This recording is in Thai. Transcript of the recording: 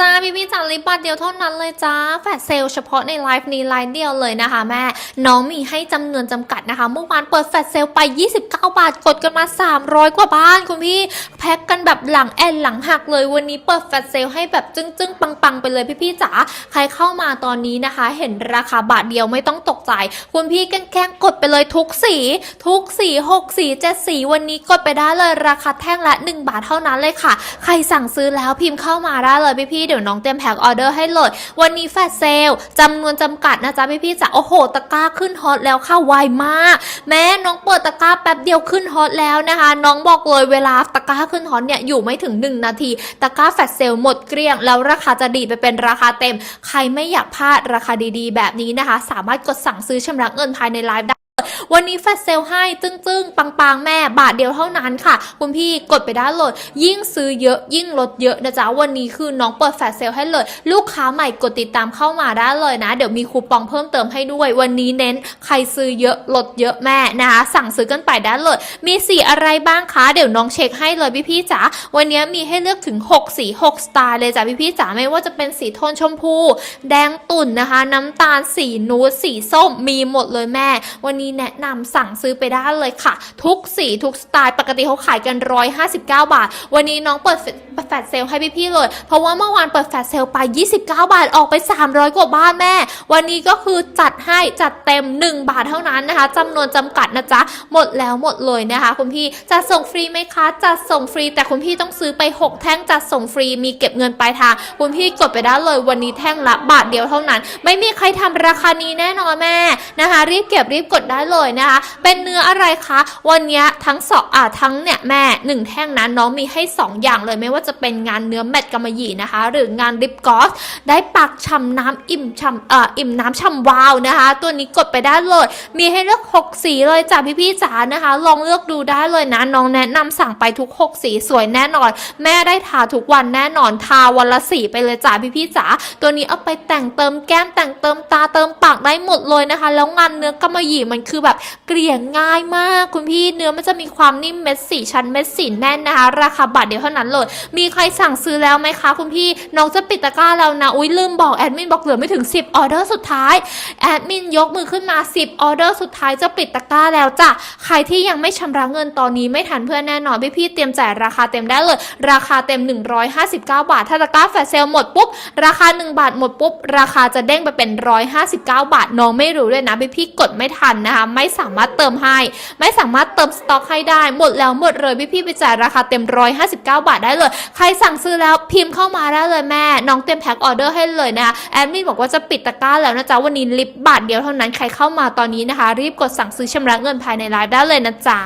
จ้าพี่พี่จ๋าลิปบัตรเดียวเท่านั้นเลยจ้าแฟลชเซลเฉพาะในไลฟ์นี้ไลฟ์เดียวเลยนะคะแม่ น้องมีให้จำนวนจำกัดนะคะ เมื่อวานเปิดแฟลชเซลไป 29 บาทกดกันมา 300 กว่าบ้านคุณพี่แพ็คกันแบบหลังแอนหลังหักเลยวันนี้เปิดแฟลชเซลให้แบบจึ้งๆปังๆ ไปเลยพี่พี่จ๋าใครเข้ามาตอนนี้นะคะ เห็นราคาบาทเดียวไม่ต้องตกใจ คุณพี่แกล้งกดไปเลยทุกสี ทุกสี6สี7สีวันนี้กดไปได้เลยราคาแท่งละ 1 บาทเท่านั้นเลยค่ะ ใครสั่งซื้อแล้วพิมพ์เข้ามาได้เลยพี่ๆ เดี๋ยวน้องเตรียมแพ็คออเดอร์ให้เลย วันนี้แฟลชเซลจำนวนจำกัดนะจ๊ะพี่ๆจ๋าโอ้โห ตะกร้าขึ้นฮอตแล้วค่ะไวมาก แม่น้องเปิดตะกร้าแป๊บเดียวขึ้นฮอตแล้วนะคะ น้องบอกเลยเวลาตะกร้าขึ้นฮอตเนี่ยอยู่ไม่ถึง 1 นาที ตะกร้าแฟลชเซลหมดเกลี้ยง แล้วราคาจะดีไปเป็นราคาเต็ม ใครไม่อยากพลาดราคาดีๆ แบบนี้นะคะ สามารถกดสั่งซื้อชำระเงินภายในไลฟ์ได้ วันนี้แฟลชเซลให้จึ้งๆ ปังๆ แม่บาทเดียวเท่านั้นค่ะ คุณพี่กดไปด้เลยยิ่งซื้อเยอะยิ่งลดเยอะนะจ๊ะ วันนี้คือน้องเปิดแฟลชเซลให้เลย ลูกค้าใหม่กดติดตามเข้ามาได้เลยนะ เดี๋ยวมีคูปองเพิ่มเติมให้ด้วย วันนี้เน้นใครซื้อเยอะลดเยอะแม่นะคะ สั่งซื้อกันไปด้เลยมีสีอะไรบ้างคะเดี๋ยวน้องเช็คให้เลยพี่พี่ๆจ๋าวันนี้มีให้เลือกถึง 6 สี 6 สไตล์เลยจ้ะพี่พี่ๆจ๋าไม่ว่าจะเป็นสีโทนชมพู แดงตุ่นนะคะ น้ำตาลสีนูดสีส้มมีหมดเลยแม่ วันนี้แนะนำสั่งซื้อไปได้เลยค่ะ ทุกสีทุกสไตล์ปกติเขาขายกัน 159 บาท วันนี้น้องเปิดแฟลชเซลให้พี่ๆเลย เพราะว่าเมื่อวานเปิดแฟลชเซลไป 29 บาทออกไป 300 กว่าบ้านแม่ วันนี้ก็คือจัดให้จัดเต็ม 1 บาทเท่านั้นนะคะจำนวนจำกัดนะจ๊ะ หมดแล้วหมดเลยนะคะคุณพี่จะส่งฟรีไหมคะจะส่งฟรีแต่คุณพี่ต้องซื้อไป 6 แท่งจะส่งฟรีมีเก็บเงินปลายทางคุณพี่กดไปได้เลยวันนี้แท่งละบาทเดียวเท่านั้น ไม่มีใครทำราคานี้แน่นอนแม่นะคะ รีบเก็บรีบกดได้เลยนะคะ เป็นเนื้ออะไรคะ วันนี้ทั้งสองอ่าทั้งเนี่ยแม่หนึ่งแท่งนั้นน้องมีให้ 2 อย่างเลยไม่ว่าจะเป็นงานเนื้อแมตกำมะหยี่นะคะ หรืองานลิปกอสได้ปักฉ่ำน้ำอิ่มฉ่ำเอ่ออิ่มน้ำฉ่ำวาวนะคะ ตัวนี้กดไปได้เลย มีให้เลือก 6 สีเลยจ้ะพี่ๆจ๋านะคะ ลองเลือกดูได้เลยนะน้องแนะนำสั่งไปทุก 6 สีสวยแน่นอน แม่ได้ทาทุกวันแน่นอนทาวันละสีไปเลยจ้ะพี่ๆจ๋าตัวนี้เอาไปแต่งเติมแก้มแต่งเติมตาเติมปากได้หมดเลยนะคะ แล้วงานเนื้อกำมะหยี่มันคือแบบเกลี่ยง่ายมากคุณพี่เนื้อมันจะมีความนิ่มเม็ดสีชั้นเม็ดสีแน่นนะคะ ราคาบาทเดียวเท่านั้นเลย มีใครสั่งซื้อแล้วไหมคะคุณพี่น้องจะปิดตะกร้าแล้วนะอุ้ยลืมบอกแอดมินบอกเหลือไม่ถึง 10ออเดอร์สุดท้ายแอดมินยกมือขึ้นมา 10ออเดอร์สุดท้ายจะปิดตะกร้าแล้วจ้ะใครที่ยังไม่ชำระเงินตอนนี้ไม่ทันเพื่อนแน่นอนพี่พี่เตรียมจ่ายราคาเต็มได้เลย ราคาเต็ม 159 บาท ถ้าตะกร้าแฟลชเซลหมดปุ๊บราคา 1 บาทหมดปุ๊บราคาจะเด้งไปเป็น 159 บาทน้องไม่รู้เลยนะพี่พี่กดไม่ทันนะคะไม่สามารถเติมให้ ไม่สามารถเติมสต็อกให้ได้ หมดแล้วหมดเลยพี่พี่ๆไปจ่ายราคาเต็ม 159 บาทได้เลย ใครสั่งซื้อแล้วพิมพ์เข้ามาได้เลยแม่ น้องเตรียมแพ็คออเดอร์ให้เลยนะแอดมินบอกว่าจะปิดตะกร้าแล้วนะจ๊ะวันนี้ลิปบาทเดียวเท่านั้นใครเข้ามาตอนนี้นะคะ รีบกดสั่งซื้อชำระเงินภายในไลฟ์ได้เลยนะจ๊ะ